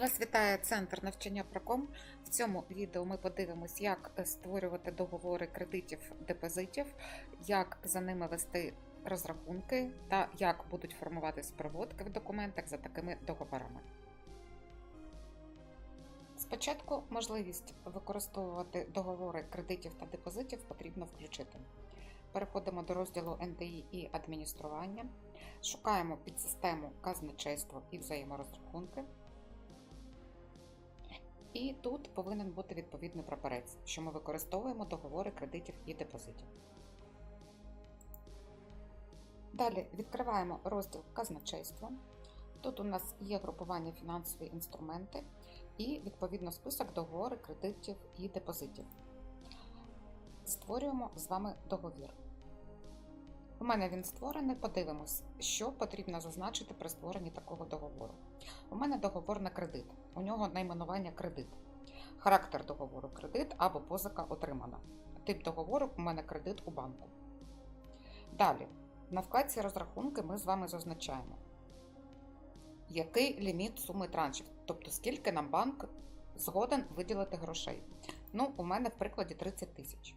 Вас вітає центр навчання Проком. В цьому відео ми подивимось, як створювати договори кредитів депозитів, як за ними вести розрахунки та як будуть формуватись проводки в документах за такими договорами. Спочатку можливість використовувати договори кредитів та депозитів потрібно включити. Переходимо до розділу НДІ і адміністрування, шукаємо підсистему казначейство і взаєморозрахунки. І тут повинен бути відповідний прапорець, що ми використовуємо договори кредитів і депозитів. Далі відкриваємо розділ казначейство. Тут у нас є групування фінансові інструменти і відповідно список договори кредитів і депозитів. Створюємо з вами договір. У мене він створений. Подивимось, що потрібно зазначити при створенні такого договору. У мене договор на кредит. У нього найменування кредит. Характер договору кредит або позика отримана. Тип договору у мене кредит у банку. Далі, на вкладці розрахунки ми з вами зазначаємо, який ліміт суми траншів, тобто скільки нам банк згоден виділити грошей. Ну, у мене в прикладі 30 тисяч.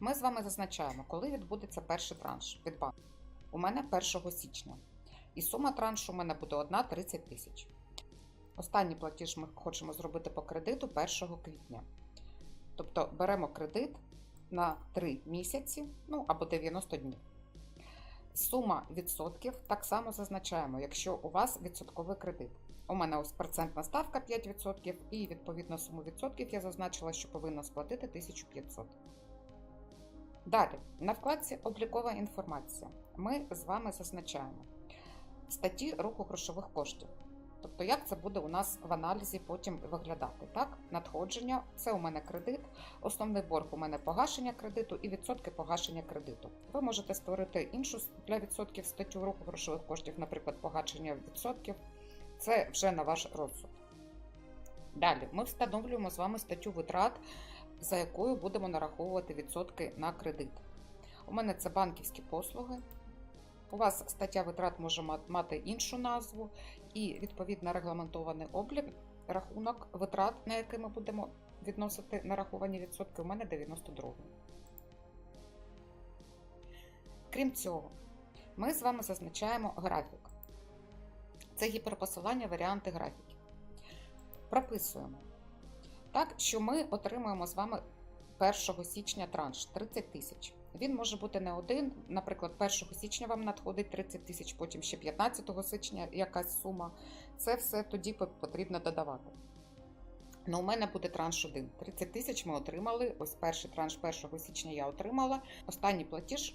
Ми з вами зазначаємо, коли відбудеться перший транш від банку. У мене 1 січня. І сума траншу у мене буде 1 30 тисяч. Останній платіж ми хочемо зробити по кредиту 1 квітня. Тобто беремо кредит на 3 місяці, ну або 90 днів. Сума відсотків так само зазначаємо, якщо у вас відсотковий кредит. У мене ось процентна ставка 5%, і відповідно суму відсотків я зазначила, що повинна сплатити 1500. Далі, на вкладці Облікова інформація ми з вами зазначаємо статті руху грошових коштів. Тобто, як це буде у нас в аналізі потім виглядати? Так, надходження це у мене кредит, основний борг у мене погашення кредиту і відсотки погашення кредиту. Ви можете створити іншу для відсотків статтю руху грошових коштів, наприклад, погашення відсотків. Це вже на ваш розсуд. Далі ми встановлюємо з вами статтю витрат, за якою будемо нараховувати відсотки на кредит. У мене це банківські послуги. У вас стаття витрат може мати іншу назву, і відповідно регламентований облік, рахунок витрат, на який ми будемо відносити нараховані відсотки, у мене 92. Крім цього, ми з вами зазначаємо графік. Це гіперпосилання варіанти графіків. Прописуємо. Так, що ми отримуємо з вами 1 січня транш 30 тисяч. Він може бути не один. Наприклад, 1 січня вам надходить 30 тисяч, потім ще 15 січня якась сума. Це все тоді потрібно додавати. Ну, у мене буде транш 1. 30 тисяч ми отримали. Ось перший транш 1 січня я отримала. Останній платіж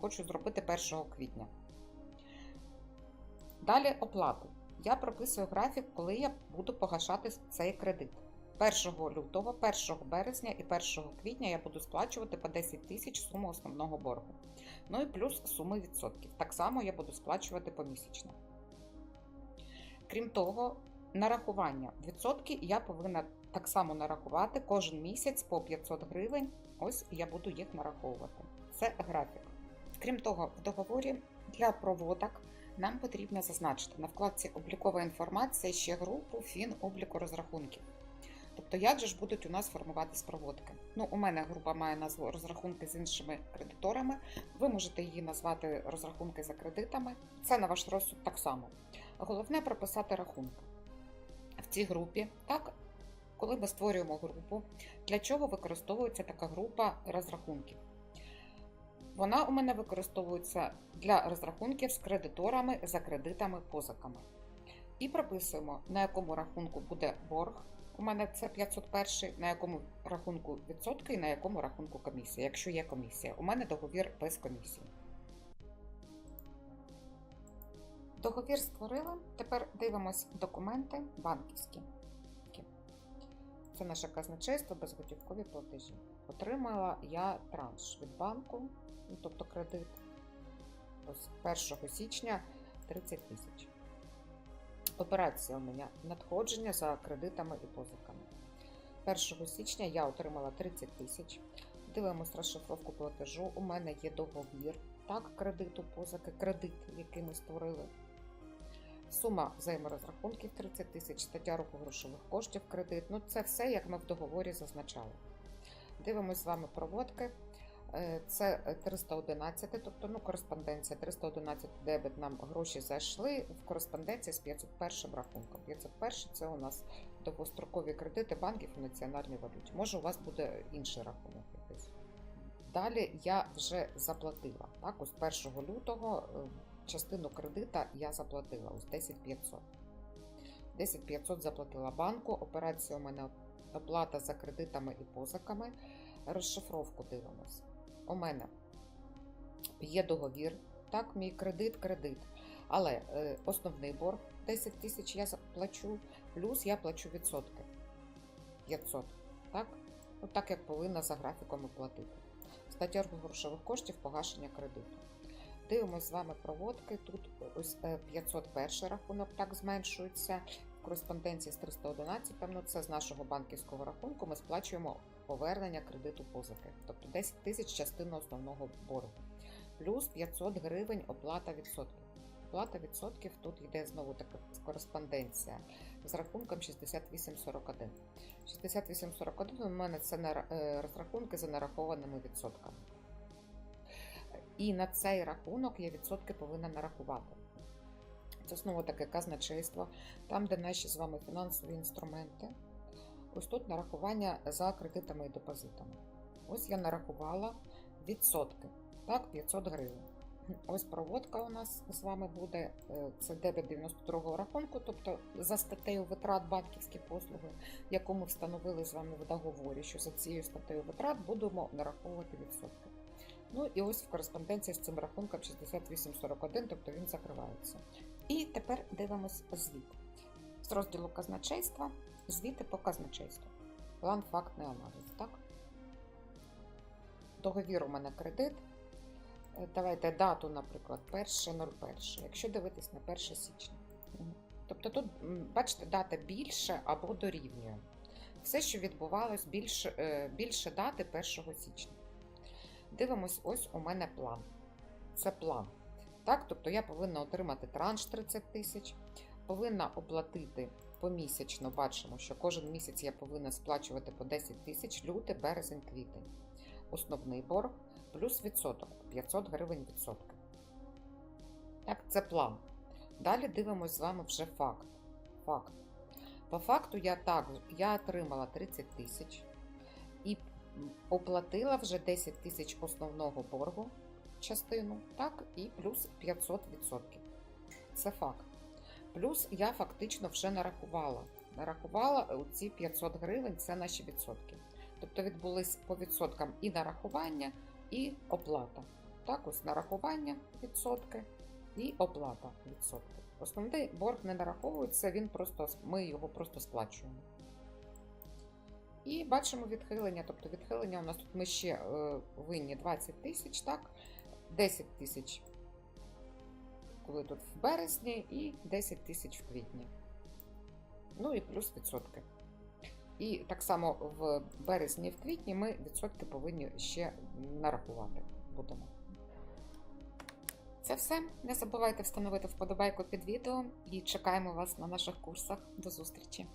хочу зробити 1 квітня. Далі оплати. Я прописую графік, коли я буду погашати цей кредит. 1 лютого, 1 березня і 1 квітня я буду сплачувати по 10 тисяч суму основного боргу. Ну і плюс суми відсотків. Так само я буду сплачувати помісячно. Крім того, нарахування відсотки я повинна так само нарахувати кожен місяць по 500 гривень. Ось я буду їх нараховувати. Це графік. Крім того, в договорі для проводок нам потрібно зазначити на вкладці Облікова інформація ще групу фін обліку розрахунків. Тобто, як же ж будуть у нас формуватись проводки? Ну, у мене група має назву розрахунки з іншими кредиторами. Ви можете її назвати розрахунки за кредитами. Це на ваш розсуд так само. Головне прописати рахунки в цій групі. Так, коли ми створюємо групу, для чого використовується така група розрахунків? Вона у мене використовується для розрахунків з кредиторами за кредитами позиками. І прописуємо, на якому рахунку буде борг. У мене це 501, на якому рахунку відсотки і на якому рахунку комісія, якщо є комісія. У мене договір без комісії. Договір створили. Тепер дивимось документи банківські. Це наше казначейство, безготівкові платежі. Отримала я транш від банку, ну, тобто кредит. Ось 1 січня 30 тисяч. Операція у мене надходження за кредитами і позиками. 1 січня я отримала 30 тисяч. Дивимось розшифровку платежу. У мене є договір, так, кредиту, позики, кредит, який ми створили. Сума взаєморозрахунків 30 тисяч, стаття руху грошових коштів, кредит. Ну, це все, як ми в договорі зазначали. Дивимось з вами проводки. Е, Це е, 311, тобто ну, кореспонденція 311 дебет нам гроші зайшли в кореспонденції з 501 рахунком. 501 це у нас довгострокові кредити банків у національній валюті. Може, у вас буде інший рахунок якийсь. Далі я вже заплатила. Так, ось 1 лютого е, частину кредита я заплатила, ось 10500. 10500 заплатила банку. Операція у мене оплата за кредитами і позиками. Розшифровку дивимось. У мене є договір, так, мій кредит, кредит. Але е, основний борг 10 тисяч я плачу, плюс я плачу відсотки 500. Так? Ну, так як повинна за графіком оплатити. Стаття грошових коштів погашення кредиту. Дивимось з вами проводки. Тут ось е, 501 рахунок так зменшується. Кореспонденції з 311, ну це з нашого банківського рахунку, ми сплачуємо повернення кредиту позики. Тобто 10 тисяч частина основного боргу. Плюс 500 гривень оплата відсотків. Оплата відсотків тут йде знову така кореспонденція з рахунком 6841. 6841 у мене це на- е, розрахунки за нарахованими відсотками. І на цей рахунок я відсотки повинна нарахувати. Це знову таке казначейство, там, де наші з вами фінансові інструменти. Ось тут нарахування за кредитами і депозитами. Ось я нарахувала відсотки. Так, 500 гривень. Ось проводка у нас з вами буде. е, Це дебет 92-го рахунку, тобто за статтею витрат банківські послуги, яку ми встановили з вами в договорі, що за цією статтею витрат будемо нараховувати відсотки. Ну і ось в кореспонденції з цим рахунком 6841, тобто він закривається. І тепер дивимось звіт. З розділу казначейства, звіти по казначейству. План фактний аналіз, так? Договір у мене кредит. Е, Давайте дату, наприклад, 1.01. Якщо дивитись на 1 січня. Тобто тут, бачите, дата більше або дорівнює. Все, що відбувалось більше, більше дати 1 січня. Дивимось, ось у мене план. Це план. Так, тобто я повинна отримати транш 30 тисяч, повинна оплатити помісячно. Бачимо, що кожен місяць я повинна сплачувати по 10 тисяч лютий, березень, квітень. Основний борг плюс відсоток 500 гривень відсотки. Так, це план. Далі дивимось з вами вже факт. Факт. По факту я так, я отримала 30 тисяч і оплатила вже 10 тисяч основного боргу частину, так, і плюс 500 відсотків. Це факт. Плюс я фактично вже нарахувала. Нарахувала ці 500 гривень це наші відсотки. Тобто відбулись по відсоткам і нарахування, і оплата. Так, ось нарахування відсотки і оплата відсотки. Основний борг не нараховується, він просто, ми його просто сплачуємо. І бачимо відхилення. Тобто відхилення у нас тут ми ще е, винні 20 тисяч, так? 10 тисяч, коли тут в березні, і 10 тисяч в квітні. Ну і плюс відсотки. І так само в березні і в квітні ми відсотки повинні ще нарахувати будемо. Це все. Не забувайте встановити вподобайку під відео і чекаємо вас на наших курсах. До зустрічі!